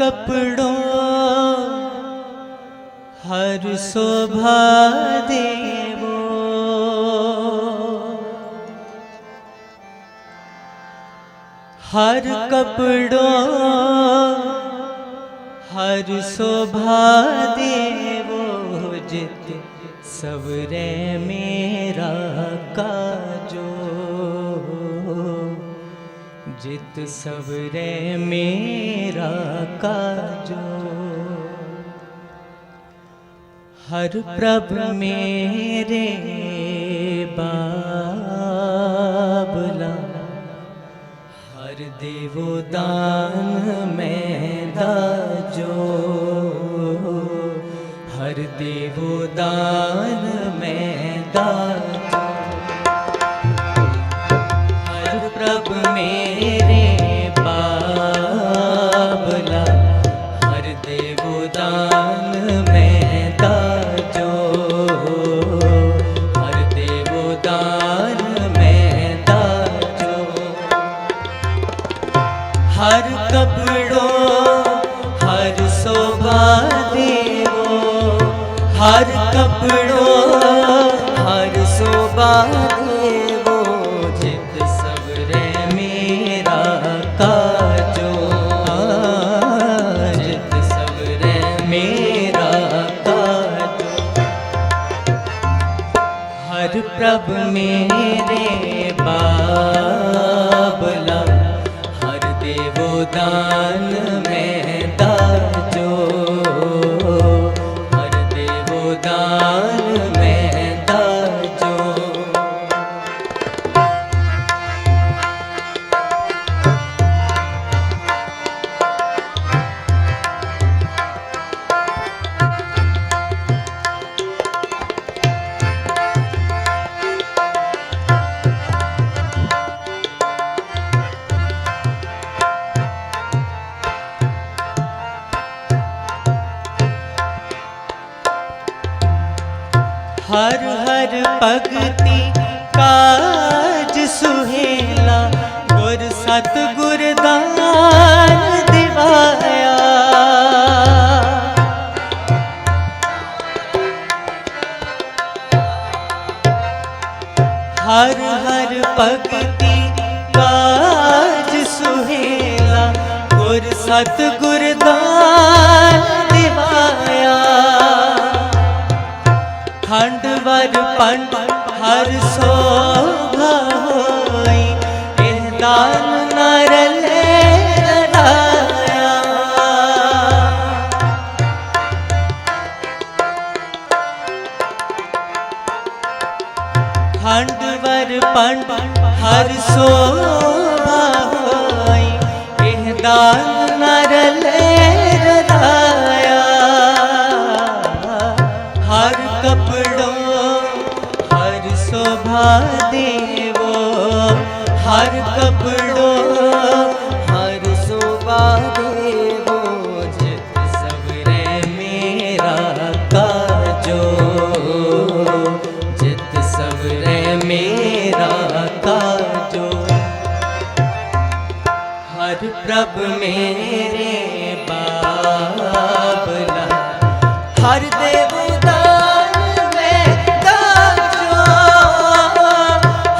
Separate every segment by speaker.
Speaker 1: कपड़ों हर शोभा देवो हर कपड़ों हर शोभा देवो जित सबरे मेरा काजो जित सबरे मेरा काजो हर प्रभ मेरे बाबला हर देवो दान में दाजो दान में दाजो हर देवो दान में दाजो हर कपड़ों हर शोभा देवो हर कपड़ों हर शोभा ਪ੍ਰਭ ਮੇਰੇ ਬਾਬਲਾ ਹਰ ਦੇਵੋ ਦਾਨ ਮੈਂ ਹਰ ਹਰ ਭਗਤੀ ਕਾਜ ਸੁਹੇਲਾ ਗੁਰ ਸਤ ਗੁਰ ਦਾਨ ਦਿਵਾਇਆ ਹਰ ਹਰ ਭਗਤੀ ਕਾਜ ਸੁਹੇਲਾ ਗੁਰ ਸਤ ਗੁਰ ਦਾਨ ਖੰਡਵਰ ਪੰਡ ਹਰ ਸੋਭਾ ਹੋਈ ਇਹ ਦਾਨ ਨਰਲ ਖੰਡਵਰ ਪੰਡ शोभा देवो हर कपड़ों हर शोभा देवो जित सबरे मेरा काजो जित सबरे मेरा काजो हर प्रभ मेरे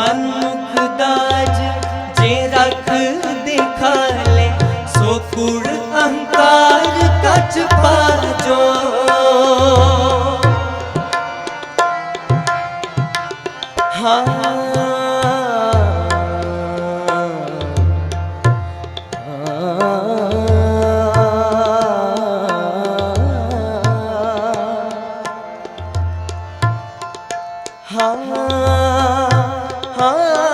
Speaker 1: ਮਨਮੁਖ ਦਾਜ ਜੇ ਰੱਖ ਦਿਖਾਲੇ ਸੋ ਕੁੜ ਅਹੰਕਾਰ ਕਚ ਪਾਜੋ ਹਾਂ। ਹਾਂ। হা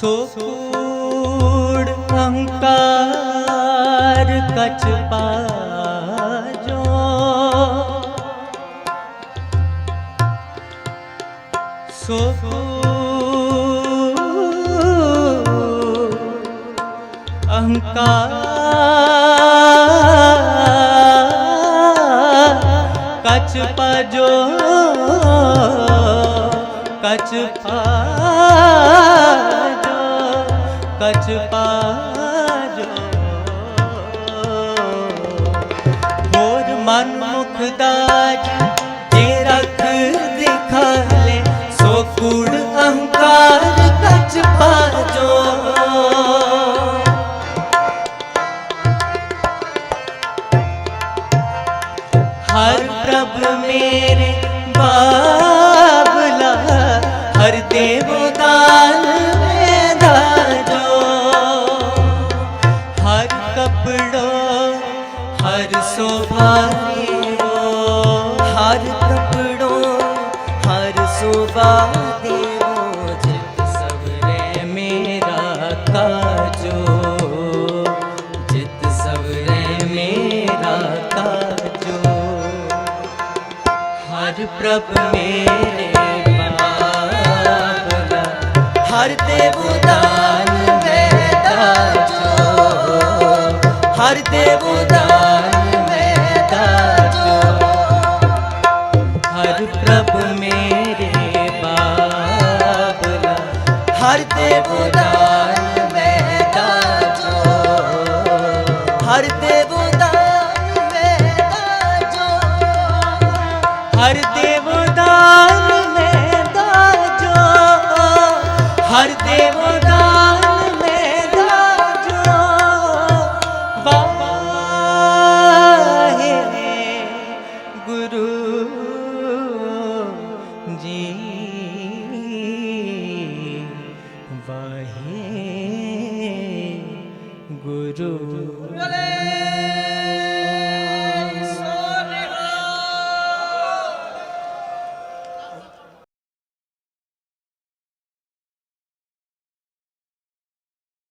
Speaker 1: ਸੋ ਕੂੜ ਅਹੰਕਾਰ ਕਛ ਪਾਜੋ। ਸੋ ਅਹੰਕਾਰ ਕਛ ਪਜੋ। ਕਛ ਪਾਜੋ ਕਛ ਪਾਜੋ ਹੋਰ ਮਨ ਮੁਖ ਦਾਜ ਜੇ ਰਖ ਦਿਖਾਲੇ ਸੋ ਕੂੜ ਅਹੰਕਾਰ ਕਛ ਪਾਜੋ ਹਰ ਪ੍ਰਭ ਮੇਰੇ ਬਾਬਲਾ ਹਰ ਦੇਵ ਪ੍ਰਭ ਮੇਰੇ ਬਾਬਲਾ
Speaker 2: ਹਰ ਦੇਵ ਦਾਨ ਵੇਦਾ ਜੋ ਹਰ ਦੇਵ ਦਾਨ ਵੇਦਾ ਜੋ
Speaker 1: ਹਰ ਪ੍ਰਭ ਮੇਰੇ ਬਾਬਲਾ
Speaker 2: ਹਰ ਦੇਵ ਦਾਨ ਹਰ ਦੇਵ ਦਾਨ
Speaker 1: ਮੈਂ ਹਰ ਦੇਵ ਦਾਨ ਮੈਂ ਵਾਹੇ ਗੁਰੂ ਜੀ ਵਾਹੇ ਗੁਰੂ।